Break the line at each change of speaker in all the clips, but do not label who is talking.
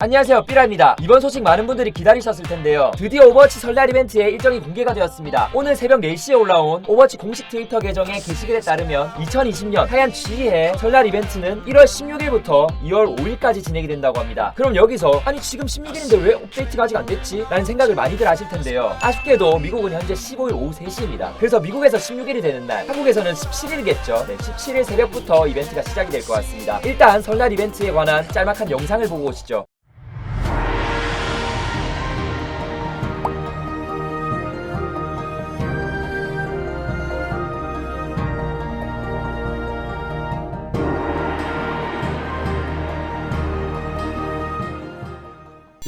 안녕하세요 삐라입니다. 이번 소식 많은 분들이 기다리셨을 텐데요. 드디어 오버워치 설날 이벤트의 일정이 공개가 되었습니다. 오늘 새벽 4시에 올라온 오버워치 공식 트위터 계정의 게시글에 따르면 2020년 하얀 G해 설날 이벤트는 1월 16일부터 2월 5일까지 진행이 된다고 합니다. 그럼 여기서 아니 지금 16일인데 왜 업데이트가 아직 안 됐지? 라는 생각을 많이들 하실 텐데요. 아쉽게도 미국은 현재 15일 오후 3시입니다. 그래서 미국에서 16일이 되는 날 한국에서는 17일이겠죠. 네, 17일 새벽부터 이벤트가 시작이 될 것 같습니다. 일단 설날 이벤트에 관한 짤막한 영상을 보고 오시죠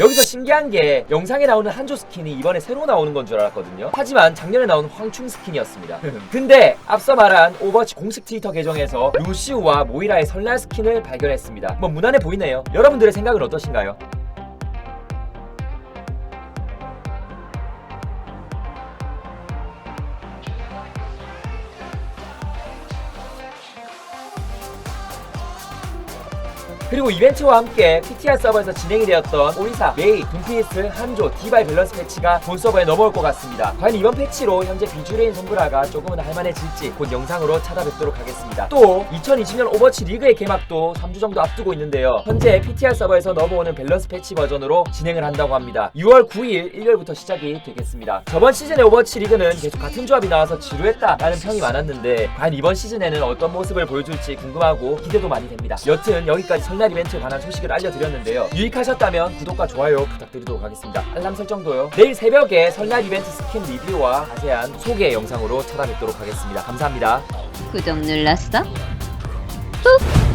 여기서 신기한 게 영상에 나오는 한조 스킨이 이번에 새로 나오는 건 줄 알았거든요. 하지만 작년에 나온 황충 스킨이었습니다. 근데 앞서 말한 오버워치 공식 트위터 계정에서 루시우와 모이라의 설날 스킨을 발견했습니다. 뭐 무난해 보이네요. 여러분들의 생각은 어떠신가요? 그리고 이벤트와 함께 PTR 서버에서 진행이 되었던 오리사, 메이, 둠피스, 한조, 디바의 밸런스 패치가 본 서버에 넘어올 것 같습니다. 과연 이번 패치로 현재 비주레인 손브라가 조금은 할만해질지 곧 영상으로 찾아뵙도록 하겠습니다. 또 2020년 오버워치 리그의 개막도 3주 정도 앞두고 있는데요. 현재 PTR 서버에서 넘어오는 밸런스 패치 버전으로 진행을 한다고 합니다. 6월 9일 일요일부터 시작이 되겠습니다. 저번 시즌의 오버워치 리그는 계속 같은 조합이 나와서 지루했다라는 평이 많았는데 과연 이번 시즌에는 어떤 모습을 보여줄지 궁금하고 기대도 많이 됩니다. 여튼 여기까지 설날 이벤트에 관한 소식을 알려드렸는데요. 유익하셨다면 구독과 좋아요 부탁드리도록 하겠습니다. 알람 설정도요. 내일 새벽에 설날 이벤트 스킨 리뷰와 자세한 소개 영상으로 찾아뵙도록 하겠습니다. 감사합니다.
구독 눌렀어? 꾹!